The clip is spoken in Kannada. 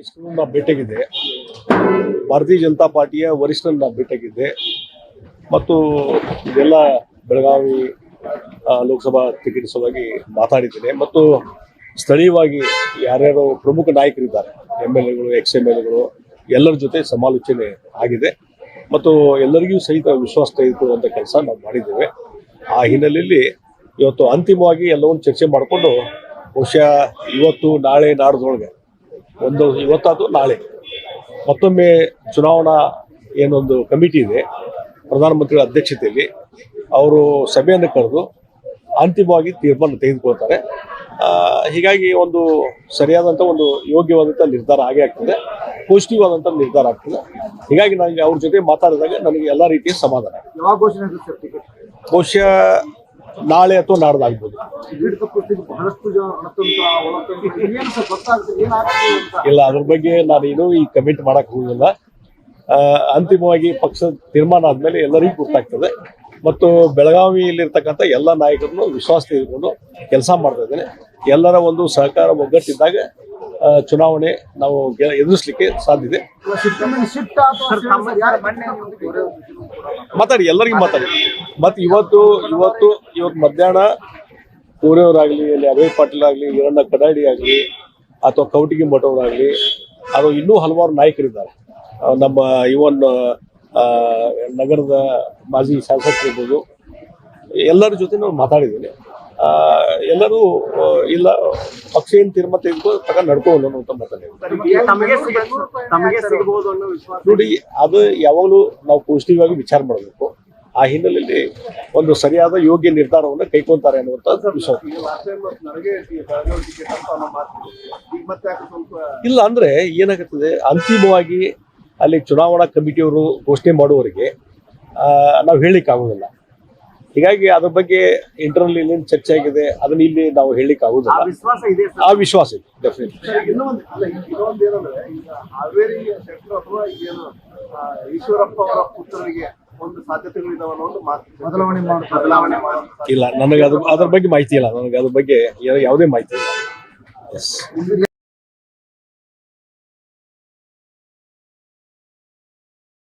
ವರಿಷ್ಠರನ್ನ ಭೇಟಿಯಾಗಿದ್ದೆ ಭಾರತೀಯ ಜನತಾ ಪಾರ್ಟಿಯ ವರಿಷ್ಠರನ್ನ ಭೇಟಿಯಾಗಿದ್ದೆ ಮತ್ತು ಇದೆಲ್ಲ ಬೆಳಗಾವಿ ಲೋಕಸಭಾ ಟಿಕೆಟ್ ಸಲುವಾಗಿ ಮಾತಾಡಿದ್ದೇನೆ. ಮತ್ತು ಸ್ಥಳೀಯವಾಗಿ ಯಾರ್ಯಾರು ಪ್ರಮುಖ ನಾಯಕರಿದ್ದಾರೆ. ಎಂ ಎಲ್ ಎಗಳು ಎಕ್ಸ್ ಎಂ ಎಲ್ ಎಗಳು ಎಲ್ಲರ ಜೊತೆ ಸಮಾಲೋಚನೆ ಆಗಿದೆ. ಮತ್ತು ಎಲ್ಲರಿಗೂ ಸಹಿತ ವಿಶ್ವಾಸ ತೆಗೆದುಕೊಳ್ಳುವಂಥ ಕೆಲಸ ನಾವು ಮಾಡಿದ್ದೇವೆ. ಆ ಹಿನ್ನೆಲೆಯಲ್ಲಿ ಇವತ್ತು ಅಂತಿಮವಾಗಿ ಎಲ್ಲವನ್ನು ಚರ್ಚೆ ಮಾಡಿಕೊಂಡು ಬಹುಶಃ ಇವತ್ತು ನಾಳೆ ನಾಡ್ದೊಳಗೆ ಒಂದು ಇವತ್ತಾದ್ರು ನಾಳೆ. ಮತ್ತೊಮ್ಮೆ ಚುನಾವಣಾ ಏನೊಂದು ಕಮಿಟಿ ಇದೆ ಪ್ರಧಾನಮಂತ್ರಿಗಳ ಅಧ್ಯಕ್ಷತೆಯಲ್ಲಿ. ಅವರು ಸಭೆಯನ್ನು ಕರೆದು ಅಂತಿಮವಾಗಿ ತೀರ್ಮಾನ ತೆಗೆದುಕೊಳ್ತಾರೆ. ಹೀಗಾಗಿ ಒಂದು ಸರಿಯಾದಂಥ ಒಂದು ಯೋಗ್ಯವಾದಂಥ ನಿರ್ಧಾರ ಆಗೇ ಆಗ್ತದೆ. ಪಾಸಿಟಿವ್ ಆದಂಥ ನಿರ್ಧಾರ ಆಗ್ತದೆ. ಹೀಗಾಗಿ ನನಗೆ ಅವ್ರ ಜೊತೆ ಮಾತಾಡಿದಾಗ ನನಗೆ ಎಲ್ಲ ರೀತಿಯ ಸಮಾಧಾನ. ಬಹುಶಃ ನಾಳೆ ಅಥವಾ ನಾಡ್ದಾಗ್ಬೋದು ಇಲ್ಲ ಅದ್ರ ಬಗ್ಗೆ ನಾನು ಈ ಕಮೆಂಟ್ ಮಾಡಕ್ ಹೋಗಿಲ್ಲ ಅಂತಿಮವಾಗಿ ಪಕ್ಷದ ತೀರ್ಮಾನ ಆದ್ಮೇಲೆ ಎಲ್ಲರಿಗೂ ಗೊತ್ತಾಗ್ತದೆ. ಮತ್ತು ಬೆಳಗಾವಿಯಲ್ಲಿರ್ತಕ್ಕಂಥ ಎಲ್ಲ ನಾಯಕರನ್ನು ವಿಶ್ವಾಸ ತೆಗೆದುಕೊಂಡು ಕೆಲಸ ಮಾಡ್ತಾ ಇದ್ದೇನೆ. ಎಲ್ಲರ ಒಂದು ಸಹಕಾರ ಒಗ್ಗಟ್ಟಿದ್ದಾಗ ಚುನಾವಣೆ ನಾವು ಎದುರಿಸಲಿಕ್ಕೆ ಸಾಧ್ಯ ಇದೆ. ಮಾತಾಡಿ ಎಲ್ಲರಿಗೂ ಮಾತಾಡಿ. ಮತ್ತೆ ಇವತ್ತು ಇವತ್ತು ಇವತ್ತು ಮಧ್ಯಾಹ್ನ ಕೋರೆಯವರಾಗಲಿ ಅಲ್ಲಿ ಅಭಯ್ ಪಾಟೀಲ್ ಆಗಲಿ ಈರಣ್ಣ ಕಡಾಡಿ ಆಗಲಿ ಅಥವಾ ಕೌಟಿಗಿ ಮಠವರಾಗಲಿ ಅದು ಇನ್ನೂ ಹಲವಾರು ನಾಯಕರಿದ್ದಾರೆ. ನಮ್ಮ ಇವನ್ ನಗರದ ಮಾಜಿ ಶಾಸಕರಿರ್ಬೋದು. ಎಲ್ಲರ ಜೊತೆ ನಾನು ಮಾತಾಡಿದ್ದೀನಿ. ಆ, ಎಲ್ಲರೂ ಇಲ್ಲ ಪಕ್ಷ ಏನು ತೀರ್ಮಾನ ತೆಗೆದುಕೋ ನಡ್ಕೊಂಡು ಮಾತಾಡಿದ್ದೀನಿ ಸಿಗಬಹುದು ಅನ್ನೋ ವಿಶ್ವಾಸ. ನೋಡಿ ಅದು ಯಾವಾಗಲೂ ನಾವು ಪಾಸಿಟಿವ್ ಆಗಿ ವಿಚಾರ ಮಾಡಬೇಕು. ಆ ಹಿನ್ನೆಲೆಯಲ್ಲಿ ಒಂದು ಸರಿಯಾದ ಯೋಗ್ಯ ನಿರ್ಧಾರವನ್ನು ಕೈಗೊಂತಾರೆ ಅನ್ನುವಂಥದ್ದು ಸ್ವಲ್ಪ ಇಲ್ಲ ಅಂದ್ರೆ ಏನಾಗುತ್ತದೆ? ಅಂತಿಮವಾಗಿ ಅಲ್ಲಿ ಚುನಾವಣಾ ಕಮಿಟಿಯವರು ಘೋಷಣೆ ಮಾಡುವವರಿಗೆ ನಾವು ಹೇಳಲಿಕ್ಕೆ ಆಗೋದಿಲ್ಲ ಹೀಗಾಗಿ ಅದ್ರ ಬಗ್ಗೆ ಇಂಟರ್ನಲ್ ಏನೇನು ಚರ್ಚೆ ಆಗಿದೆ ಅದನ್ನ ಇಲ್ಲಿ ನಾವು ಹೇಳಲಿಕ್ಕೆ ಆ ವಿಶ್ವಾಸ ಇದೆ ಸರ್. ಆ ವಿಶ್ವಾಸ ಇದೆ ಡೆಫಿನೆಟ್ ಹಾವೇರಿ ಅಥವಾ ಈಶ್ವರಪ್ಪ ಅವರ ಪುತ್ರರಿಗೆ ಒಂದು ಸಾಧ್ಯತೆಗಳಿದಾವ ಅನ್ನೋ ಒಂದು ಬದಲಾವಣೆ ಬದಲಾವಣೆ ಮಾಡಿ ಇಲ್ಲ ನನಗೆ ಅದ್ರ ಅದ್ರ ಬಗ್ಗೆ ಮಾಹಿತಿ ಇಲ್ಲ. ನನಗೆ ಅದ್ರ ಬಗ್ಗೆ ಯಾ- ಯಾವುದೇ ಮಾಹಿತಿ ಇಲ್ಲ. ಎಸ್